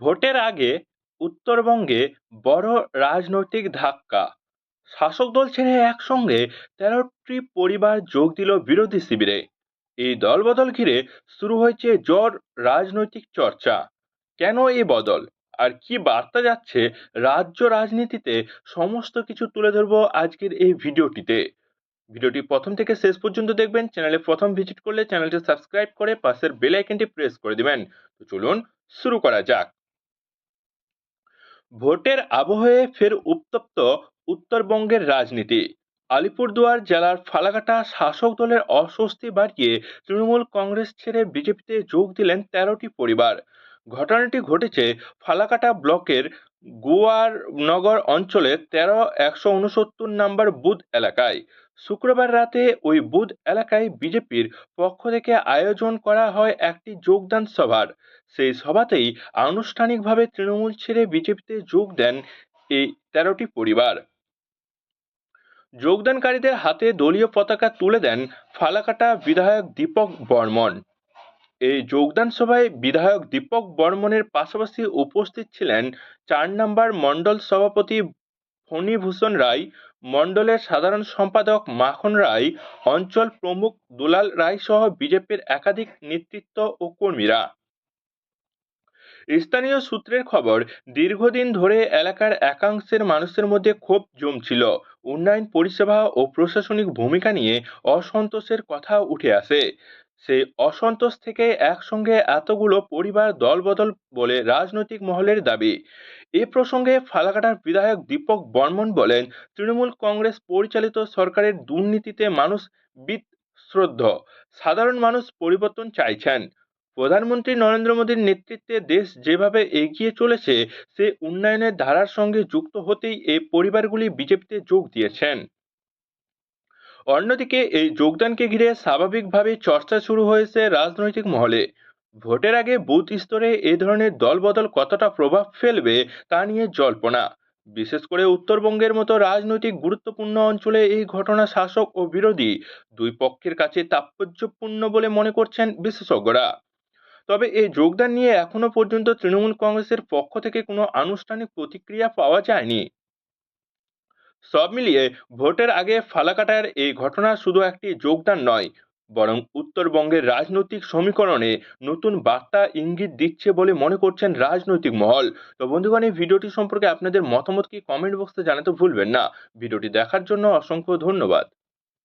ভোটের আগে উত্তরবঙ্গে বড় রাজনৈতিক ধাক্কা। শাসক দল ছেড়ে একসঙ্গে তেরোটি পরিবার যোগ দিল বিরোধী শিবিরে। এই দলবদল ঘিরে শুরু হয়েছে জোর রাজনৈতিক চর্চা। কেন এই বদল? আর কি বার্তা যাচ্ছে রাজ্য রাজনীতিতে? সমস্ত কিছু তুলে ধরবো আজকের এই ভিডিওটিতে। ভিডিওটি প্রথম থেকে শেষ পর্যন্ত দেখবেন। চ্যানেলে প্রথম ভিজিট করলে চ্যানেলটি সাবস্ক্রাইব করে পাশের বেল আইকনটি প্রেস করে দিবেন। তো চলুন শুরু করা যাক। ভোটের আবহে ফের উত্তপ্ত উত্তরবঙ্গের রাজনীতি। আলিপুরদুয়ার জেলার ফালাকাটা শাসক দলের অস্বস্তি বাড়িয়ে তৃণমূল কংগ্রেস ছেড়ে বিজেপিতে যোগ দিলেন তেরোটি পরিবার। ঘটনাটি ঘটেছে ফালাকাটা ব্লকের গুয়ারনগর অঞ্চলের তেরো একশো উনসত্তর নম্বর বুথ এলাকায়। শুক্রবার রাতে ওই বুথ এলাকায় বিজেপির পক্ষ থেকে আয়োজন করা হয় একটি যোগদান সভার। সেই সভাতেই আনুষ্ঠানিকভাবে তৃণমূল ছেড়ে বিজেপিতে যোগ দেন এই তেরোটি পরিবার। যোগদানকারীদের হাতে দলীয় পতাকা তুলে দেন ফালাকাটা বিধায়ক দীপক বর্মন। এই যোগদান সভায় বিধায়ক দীপক বর্মনের পাশাপাশি উপস্থিত ছিলেন চার নম্বর মণ্ডল সভাপতি ফণীভূষণ রায়, মণ্ডলের সাধারণ সম্পাদক মাখন রায়, অঞ্চল প্রমুখ দুলাল রায় সহ বিজেপির একাধিক নেতৃত্ব ও কর্মীরা। স্থানীয় সূত্রের খবর, দীর্ঘদিন ধরে এলাকার একাংশের মানুষের মধ্যে ক্ষোভ জমছিল। উন্নয়ন, পরিষেবা ও প্রশাসনিক ভূমিকা নিয়ে অসন্তোষের কথা উঠে আসে। সেই অসন্তোষ থেকে একসঙ্গে এতগুলো পরিবার দলবদল বলে রাজনৈতিক মহলের দাবি। এ প্রসঙ্গে ফালাকাটার বিধায়ক দীপক বর্মন বলেন, তৃণমূল কংগ্রেস পরিচালিত সরকারের দুর্নীতিতে মানুষ বিশ্রদ্ধ সাধারণ মানুষ পরিবর্তন চাইছেন। প্রধানমন্ত্রী নরেন্দ্র মোদীর নেতৃত্বে দেশ যেভাবে এগিয়ে চলেছে, সে উন্নয়নের ধারার সঙ্গে যুক্ত হতেই এই পরিবারগুলি বিজেপিতে যোগ দিয়েছেন। অন্যদিকে এই যোগদানকে ঘিরে স্বাভাবিকভাবে চর্চা শুরু হয়েছে রাজনৈতিক মহলে। ভোটের আগে বুথ স্তরে এ ধরনের দলবদল কতটা প্রভাব ফেলবে তা নিয়ে জল্পনা। বিশেষ করে উত্তরবঙ্গের মতো রাজনৈতিক গুরুত্বপূর্ণ অঞ্চলে এই ঘটনা শাসক ও বিরোধী দুই পক্ষের কাছে তাৎপর্যপূর্ণ বলে মনে করছেন বিশেষজ্ঞরা। তবে এই যোগদান নিয়ে এখনও পর্যন্ত তৃণমূল কংগ্রেসের পক্ষ থেকে কোনো আনুষ্ঠানিক প্রতিক্রিয়া পাওয়া যায়নি। সব মিলিয়ে ভোটের আগে ফালাকাটার এই ঘটনা শুধু একটি যোগদান নয়, বরং উত্তরবঙ্গের রাজনৈতিক সমীকরণে নতুন বার্তা ইঙ্গিত দিচ্ছে বলে মনে করছেন রাজনৈতিক মহল। তো বন্ধুগণ, এই ভিডিওটি সম্পর্কে আপনাদের মতামত কি কমেন্ট বক্সে জানাতে ভুলবেন না। ভিডিওটি দেখার জন্য অসংখ্য ধন্যবাদ।